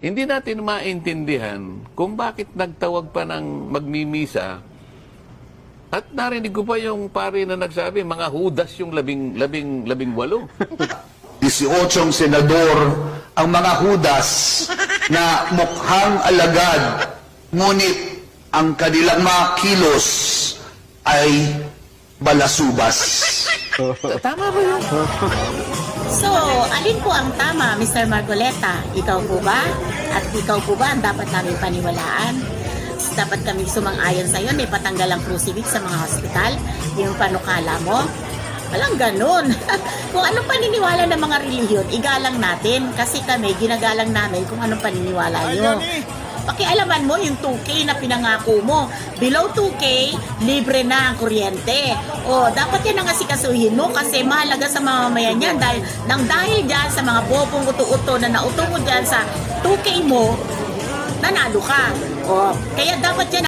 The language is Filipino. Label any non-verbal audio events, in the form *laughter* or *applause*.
hindi natin maintindihan kung bakit nagtawag pa ng magmimisa at narinig ko pa yung pare na nagsabi, mga hudas yung labing, labing, labing walo. *laughs* 18 senador ang mga hudas na mukhang alagad, ngunit ang kanilang mga kilos ay balasubas. Tama ba yun? *laughs* So, alin po ang tama, Mr. Margoleta? Ikaw po ba? At ikaw po ba ang dapat namin paniwalaan? Dapat kami sumang-ayon sa iyo na ipatanggal ang crucifix sa mga hospital? Yung panukala mo? Walang ganun. *laughs* kung anong paniniwala ng mga relihiyon, igalang natin. Kasi kami, ginagalang namin kung anong paniniwala nyo. Pakialaman mo yung 2K na pinangako mo. Below 2K, libre na ang kuryente. O, dapat yan ang asikasuhin mo kasi mahalaga sa mamamayan yan. Dahil, nang dahil dyan sa mga bobong uto-uto na nauto mo dyan sa 2K mo, nanalo ka. O, kaya dapat yan